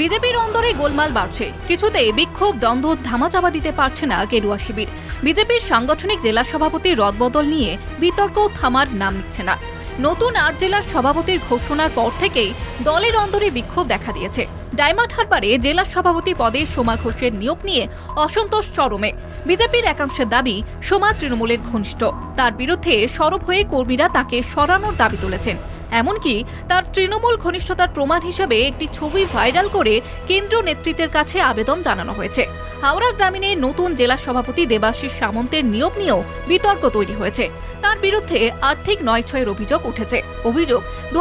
বিজেপির অন্দরে গোলমাল বাড়ছে। কিছুতে বিক্ষোভ, দ্বন্দ্ব, ধামাচাপা দিতে পারছে না গেরুয়া শিবির। বিজেপির সাংগঠনিক জেলা সভাপতির রদবদল নিয়ে বিতর্ক, থামার নাম নিচ্ছে না। নতুন আট জেলার সভাপতির ঘোষণার পর থেকেই দলের অন্দরে বিক্ষোভ দেখা দিয়েছে। ডায়মন্ড হারবারে জেলা সভাপতি পদে সোমা ঘোষের নিয়োগ নিয়ে অসন্তোষ চরমে। বিজেপির একাংশের দাবি, সোমা তৃণমূলের ঘনিষ্ঠ। তার বিরুদ্ধে সরব হয়ে কর্মীরা তাকে সরানোর দাবি তুলেছেন। এমনকি তার তৃণমূল ঘনিষ্ঠতার প্রমাণ হিসেবে একটি ছবি ভাইরাল করে কেন্দ্রীয় নেতৃত্বের কাছে আবেদন জানানো হয়েছে। হাওড়া গ্রামীণের নতুন জেলা সভাপতি দেবাশিস সামন্তের নিয়োগ নিয়েও বিতর্ক তৈরি হয়েছে। তার বিরুদ্ধে আর্থিক নয়ছয়ের অভিযোগ উঠেছে। অভিযোগ দু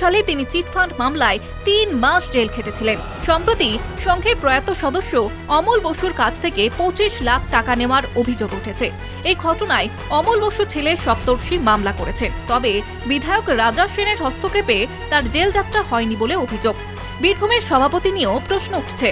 সালে তিনি চিটফান্ড মামলায় তিন মাস জেল খেটেছিলেন। সম্প্রতি সংঘের প্রয়াত সদস্য অমল বসুর কাছ থেকে পঁচিশ লাখ টাকা নেওয়ার অভিযোগ উঠেছে। এই ঘটনায় অমল বসু ছেলে সপ্তর্ষি মামলা করেছেন তবে বিধায়ক রাজা সেনের হস্তক্ষেপে তার জেল যাত্রা হয়নি বলে অভিযোগ। বীরভূমের সভাপতি নিয়েও প্রশ্ন উঠছে।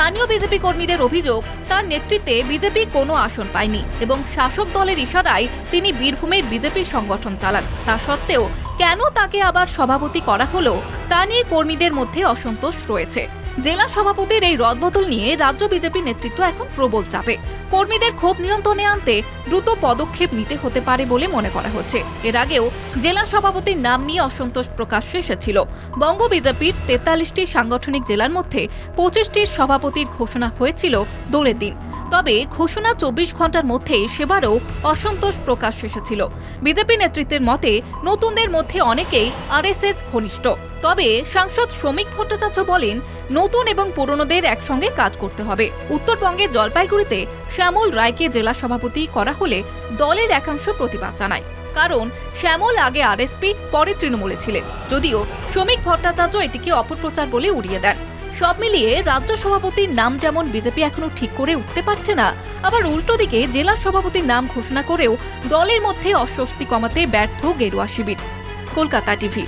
স্থানীয় বিজেপি কর্মীদের অভিযোগ, তার নেতৃত্বে বিজেপি কোনো আসন পায়নি এবং শাসক দলের ইশারায় তিনি বীরভূমের বিজেপি সংগঠন চালান। তা সত্ত্বেও কেন তাকে আবার সভাপতি করা হলো, তা নিয়ে কর্মীদের মধ্যে অসন্তোষ রয়েছে। জেলা সভাপতির এই রদবদল নিয়ে রাজ্য বিজেপি নেতৃত্ব এখন প্রবল চাপে। কর্মীদের ক্ষোভ নিয়ন্ত্রণে আনতে দ্রুত পদক্ষেপ নিতে হতে পারে বলে মনে করা হচ্ছে। এর আগেও জেলা সভাপতির নাম নিয়ে অসন্তোষ প্রকাশ্যে এসেছিল। বঙ্গ বিজেপির তেতাল্লিশটি সাংগঠনিক জেলার মধ্যে পঁচিশটির সভাপতির ঘোষণা হয়েছিল দোলের দিন। তবে ঘোষণা চব্বিশ ঘণ্টার মধ্যে সেবারও অসন্তোষ প্রকাশ এসেছিল। বিজেপি নেতৃত্বের মতে, নতুনদের মধ্যে অনেকেই আরএসএস ঘনিষ্ঠ। তবে সাংসদ শ্রমিক ভট্টাচার্য বলেন, নতুন এবং পুরনোদের একসঙ্গে কাজ করতে হবে। উত্তরবঙ্গের জলপাইগুড়িতে শ্যামল রায়কে জেলা সভাপতি করা হলে দলের একাংশ প্রতিবাদ জানায়। কারণ, শ্যামল আগে আরএসপি, পরে তৃণমূলে ছিলেন। যদিও শ্রমিক ভট্টাচার্য এটিকে অপপ্রচার বলে উড়িয়ে দেন। সব মিলিয়ে রাজ্য সভাপতির নাম যেমন বিজেপি এখনও ঠিক করে উঠতে পারছে না, আবার উল্টো দিকে জেলা সভাপতির নাম ঘোষণা করেও দলের মধ্যে অস্বস্তি কমাতে ব্যর্থ গেরুয়া শিবির। কলকাতা টিভি।